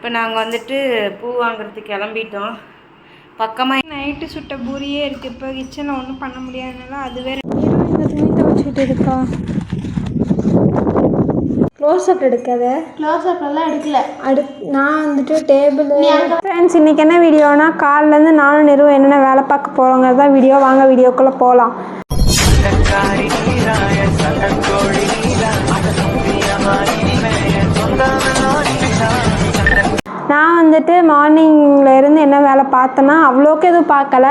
இப்போ நாங்கள் வந்துட்டு பூ வாங்குறதுக்கு கிளம்பிட்டோம். பக்கமாக நைட்டு சுட்ட பூரியே இருக்குது இப்போ கிச்சனில் ஒன்றும் பண்ண முடியாதனால அதுவே இந்த துணி துவச்சிட்டு இருக்கா க்ளோஸ் அப் எடுக்காத க்ளோஸ் அப்லாம் எடுக்கல. அடு நான் வந்துட்டு டேபிள் ஃப்ரெண்ட்ஸ் இன்றைக்கி என்ன வீடியோனா காலிலேருந்து நானும் நிறுவ என்னென்ன வேலை பார்க்க போகிறோங்கிறது தான் வீடியோ. வாங்க வீடியோக்குள்ளே போகலாம் நான் வந்துட்டு மார்னிங்கில் இருந்து என்ன வேலை பார்த்தேன்னா அவ்வளோக்கு எதுவும் பார்க்கல.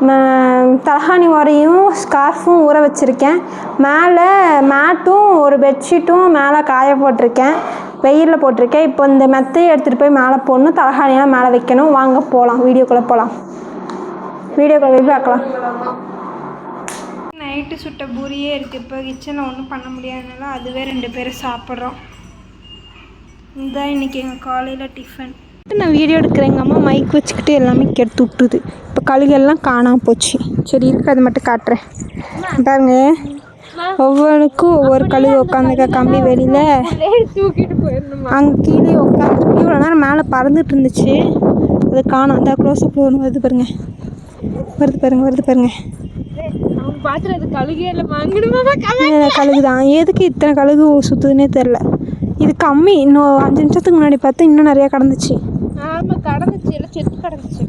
ம- தலகாணி உரையும் ஸ்கார்ஃபும் ஊற வச்சுருக்கேன். மேலே மேட்டும் ஒரு பெட்ஷீட்டும் மேலே காய போட்டிருக்கேன். வெயிலில் போட்டிருக்கேன். இப்போ இந்த மெத்தையை எடுத்துகிட்டு போய் மேலே போடணும். தலகாணியெல்லாம் மேலே வைக்கணும். வாங்க போகலாம் வீடியோக்குள்ளே போகலாம் வீடியோக்குள்ளே போய் பார்க்கலாம். நைட்டு சுட்ட பூரியே இருக்குது இப்போ கிச்சனில் ஒன்றும் பண்ண முடியாதனால அதுவே ரெண்டு பேரும் சாப்பிட்றோம். இதுதான் இன்றைக்கி எங்கள் காலையில் டிஃபன் நான் வீடியோ எடுக்கிறேன். எங்கள் அம்மா மைக் வச்சுக்கிட்டு எல்லாமே கெடுத்து விட்டுது இப்போ கழுகெல்லாம் காணாம போச்சு. சரி இருக்கு அதை மட்டும் காட்டுறேன். பாருங்க. ஒவ்வொன்றுக்கும் ஒவ்வொரு கழுகு உட்காந்துக்க கம்பி வெளியில். தூக்கிட்டு போயிடணுமா அங்கே கீழே உட்காந்து இவ்வளோ நேரம் மேலே பறந்துட்டு இருந்துச்சு. அது காணும். அந்த க்ளோஸ்அப் ஒன்று வருது பாருங்க. வருது பாருங்க வருது பாருங்க. அவங்க பார்த்துட்டு அது கழுகே இல்லை வாங்கிடுமா இந்த கழுகு தான் எதுக்கு இத்தனை கழுகு சுற்றுதுன்னே தெரில இது கம்மி. இன்னும் அஞ்சு நிமிஷத்துக்கு முன்னாடி பார்த்தா இன்னும் நிறையா கடந்துச்சு. ஆமாம் கடந்துச்சு. எல்லாம் செத்து கடந்துச்சு.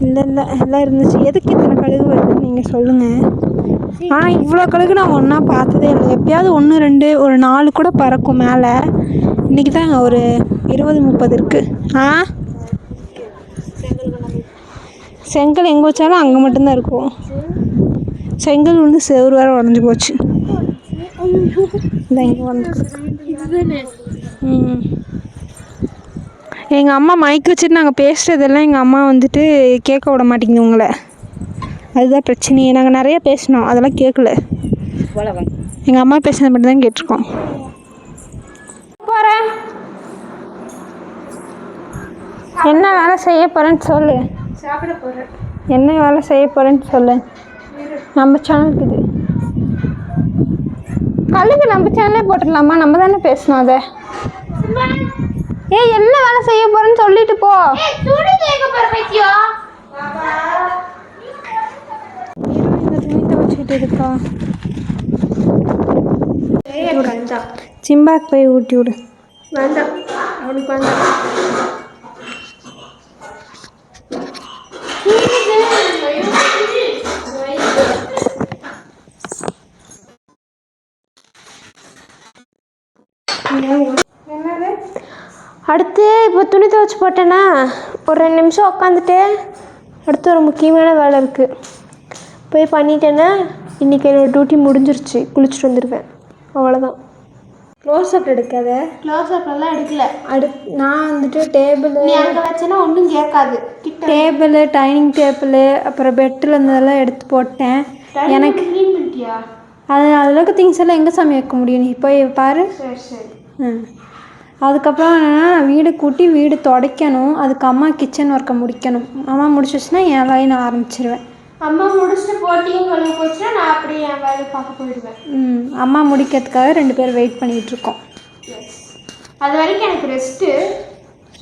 இல்லை இல்லை எல்லாம் இருந்துச்சு. எதுக்கு இத்தனை கழுகு வருதுன்னு நீங்கள் சொல்லுங்கள் ஆனால் இவ்வளோ கழுகு நான் ஒன்றா பார்த்ததே இல்லை. எப்பயாவது ஒன்று ரெண்டு ஒரு நாலு கூட பறக்கும் மேலே. இன்றைக்கி தான் ஒரு இருபது முப்பது இருக்குது ஆ? செங்கல் எங்கே வச்சாலும் அங்கே மட்டும்தான் இருக்கும். செங்கல் வந்து செவ்வறு வேறு உடஞ்சி போச்சு. இந்த இங்கே வந்து. எங்கள் அம்மா மைக் வச்சுட்டு நாங்கள் பேசுகிறதெல்லாம் எங்கள் அம்மா வந்துட்டு கேட்க விட மாட்டேங்குது உங்களை. அதுதான் பிரச்சனையே நாங்கள் நிறைய பேசினோம். அதெல்லாம் கேட்கல. எங்கள் அம்மா பேசுனது மட்டும் தான் கேட்டிருக்கோம். போகிறேன் என்ன வேலை செய்ய போகிறேன்னு சொல்லு. என்ன வேலை செய்ய போகிறேன்னு சொல்லு. நம்ம சேனலுக்கு இது. கழுகு நம்ம சேனலே போட்டுடலாமா நம்ம தானே பேசணும் அதை. ஏய் என்ன வேலை செய்ய போகிறேன்னு சொல்லிட்டு போ. துணி இருக்கா சிம்பாக்கு போய் ஊட்டி விடு. வேண்டாம். அவனுக்கு வேண்டாம். அடுத்து இப்போ துணி துவைச்சி போட்டேன்னா ஒரு ரெண்டு நிமிஷம் உட்காந்துட்டு அடுத்து ஒரு முக்கியமான வேலை இருக்குது போய் பண்ணிட்டேன்னா இன்றைக்கி என்னோடய டியூட்டி முடிஞ்சிருச்சு. குளிச்சுட்டு வந்துடுவேன் அவ்வளோதான் க்ளோஸ் அப் எடுக்காத. க்ளோஸ் அப்லாம் எடுக்கல. அடு நான் வந்துட்டு டேபிள் நீ அங்கே வச்சேன்னா ஒன்றும் கேட்காது. கிட்ட டேபிள் டைனிங் டேபிள் அப்புறம் பெட்டில் இருந்ததெல்லாம் எடுத்து போட்டேன். எனக்கு அது இருக்க திங்ஸ் எல்லாம் எங்கே சாமி வைக்க முடியும்? நீ போய் பாரு. சரி சரி. அதுக்கப்புறம் என்னன்னா வீடு கூட்டி வீடு துடைக்கணும். அதுக்கு அம்மா கிச்சன் ஒர்க்கை முடிக்கணும். அம்மா முடிச்சிச்சுன்னா என் வேலையை நான் ஆரம்பிச்சிருவேன். அம்மா முடிச்சுட்டு போட்டியும் கழுவி போச்சுன்னா நான் அப்படியே என் வேலையை பார்க்க போயிடுவேன். ம். அம்மா முடிக்கிறதுக்காக ரெண்டு பேர் வெயிட் எஸ் அது வரைக்கும் எனக்கு ரெஸ்ட்டு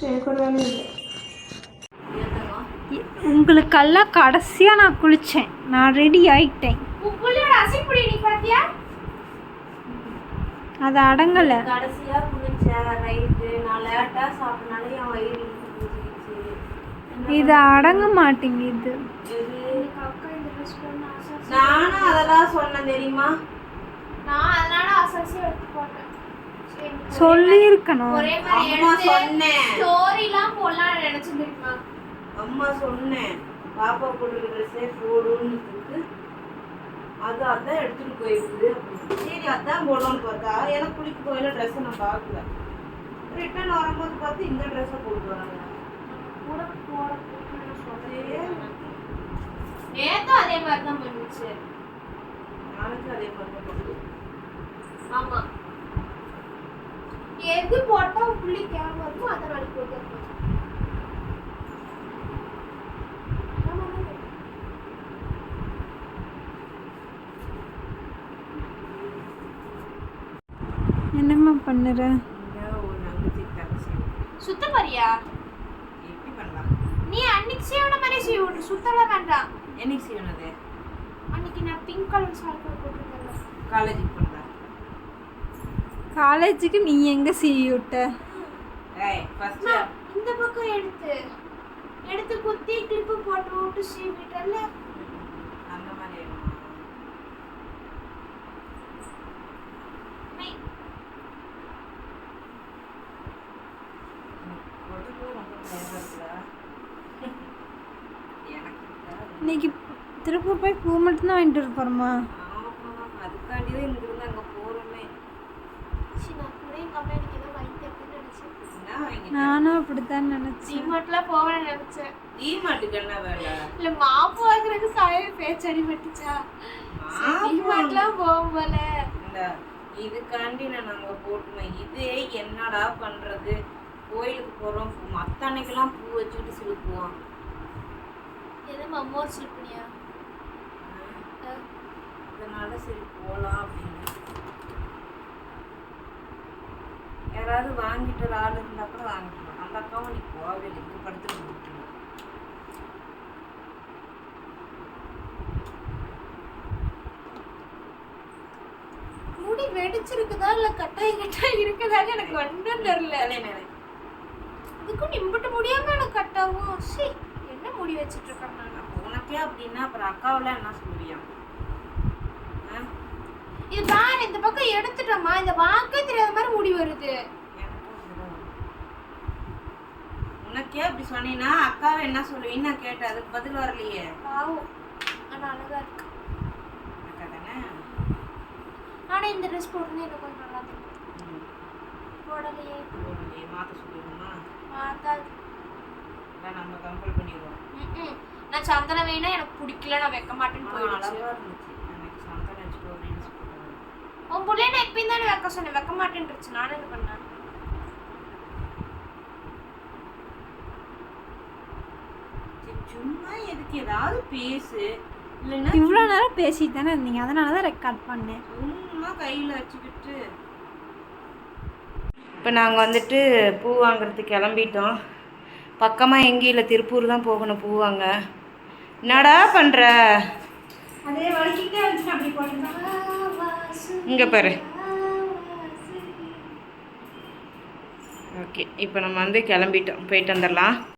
எனக்கு ஒரு வேலை இல்லை. உங்களுக்கெல்லாம் கடைசியாக நான் குளித்தேன் நான் ரெடி ஆயிட்டேன் உன் புள்ளியோட அசைப்படி நீ பார்த்தியா அது அடங்கலை. கடைசியாக குளிச்சேன் ரைட்டு நான் லேட்டாக சாப்பிட்னாலே என் வயிறு. இது அடங்க மாட்டேங்குது. நானும் அதெல்லாம் சொன்னேன் தெரியுமா? நான் அதனால அசைச்சு எடுத்து போட்டேன். சொல்லியிருக்கணும். ஒரே மாதிரி அம்மா சொன்னேன். ஸ்டோரிலாம் போடலாம்னு நினைச்சு தெரியுமா அம்மா சொன்னேன். பாப்பா போட்டுக்கிற ட்ரெஸ்ஸே போடுன்னு அது அதான் போயிருக்கு அப்படின்னு. சரி அதான் போடணும்னு பார்த்தா எனக்கு குளிக்க போயில ட்ரெஸ்ஸை நான் பார்க்கல. ரிட்டர்ன் வரும்போது பார்த்து இந்த ட்ரெஸ்ஸை போட்டு வராங்க. நேத்தும் அதே மாதிரி தான் பண்ணுச்சு நாளைக்கு அதே மாதிரி தான் போடுது. ஆமா. எது போட்டா புள்ளி கேமரா வருமோ அதை நாளைக்கு போட்டு என்னம்மா பண்ணுற? சுத்த பண்ணலாம்? நீ அன்னைக்கு சீவன மாதிரி சீவி விட்டு சுத்தலாம் வேண்டாம். என்னைக்கு செய்யணுது அன்னைக்கு நான் பிங்க் கலர் சால்ட் போட்டுருந்தேன் காலேஜுக்கு போனதா? காலேஜுக்கு நீ எங்கே சீவி விட்ட? இந்த பக்கம் எடுத்து. எடுத்து குத்தி கிளிப்பு போட்டு விட்டு சீவிட்டல அந்த மாதிரி வேணுமா? உடம்பு ரொம்ப tired ஆ இருக்குதா? எனக்கு தேவை. இன்னைக்கு திருப்பூர் போய் பூ மட்டும்தான் வாங்கிட்டு போகிறோமா ஆமா, அதுக்காண்டி தான் இங்கிருந்து அங்க அம்மா வாங்கிட்ட? நானும் அப்படித்தான் நினச்சேன். டிமார்ட்லாம் போவேன்னு நினைச்சேன். டி-மார்ட்டுக்கு என்ன வேலை? இல்ல மாப்பு வாங்குறதுக்கு சாய பேச்சடி பட்டுச்சா? டிமார்ட்லாம் போகும் போல. இந்த இதுக்காண்டி நான் அங்க போட்டுமே. இதே என்னடா பண்றது? கோயிலுக்கு போறோம். மத்த அன்னைக்கெல்லாம் பூ வச்சுக்கிட்டு சிலுக்குவோம் எது மம்மோர் சில்பனியா அதனால சரி போலாம் அப்படின்னு. யாராவது வாங்கிட்டு வர ஆள் இருந்தா கூட வாங்கிட்டு. அந்த அக்காவும் நீ போகவே இல்லை. இங்க படுத்துட்டு விட்டுருவோம் முடி வெடிச்சிருக்குதா இல்ல கட்டாய் கட்டாய் இருக்குதான்னு எனக்கு ஒன்றும் தெரியல. இதுக்கும் நிம்பிட்டு முடியாம எனக்கு கட்டாவும் சி என்ன முடி வச்சிட்டு அப்போ உனக்கே அப்படின்னா அப்புறம் அக்காவெல்லாம் என்ன சொல்லுவியா? இது பாரு இந்த பக்கம் எடுத்துட்டோமா இந்த வாக்கே தெரியாத மாதிரி முடி வருது. உனக்கே அப்படி சொன்னீங்கன்னா அக்காவை என்ன சொல்லுவீன்னு நான் கேட்டேன். அதுக்கு பதில் வரலையே. பாவம். ஆனா அழகா இருக்கு. அக்கா தானே? ஆனா இந்த ட்ரெஸ் போட்டுன்னு எனக்கு கொஞ்சம் நல்லா இருக்கு ம். போடலையே. போகலையே, மாத்த சொல்லிடுமா மாத்தாது. இல்லை நம்ம கம்பல் பண்ணிடுவோம். நான் சந்தனம் வேணா எனக்கு பிடிக்கல நான் வைக்க மாட்டேன்னு போயிடுச்சு. உன் பிள்ளைய நான் எப்பயும் தானே வைக்க சொன்னேன். வைக்க மாட்டேன்ருச்சு. நானும் இது பண்ணேன். சரி, சும்மா எதுக்கு? ஏதாவது பேசு. இல்லைன்னா இவ்வளோ நேரம் பேசிட்டு தானே இருந்தீங்க. அதனால தான் ரெக்கார்ட் பண்ணேன். சும்மா கையில் வச்சுக்கிட்டு. இப்போ நாங்கள் வந்துட்டு பூ வாங்குறதுக்கு கிளம்பிட்டோம். பக்கமாக எங்கேயும் இல்லை திருப்பூர் தான் போகணும் பூ வாங்க என்னடா பண்ணுற இங்கே பாரு. ஓகே இப்போ நம்ம வந்து கிளம்பிட்டோம். போயிட்டு வந்துடலாம்.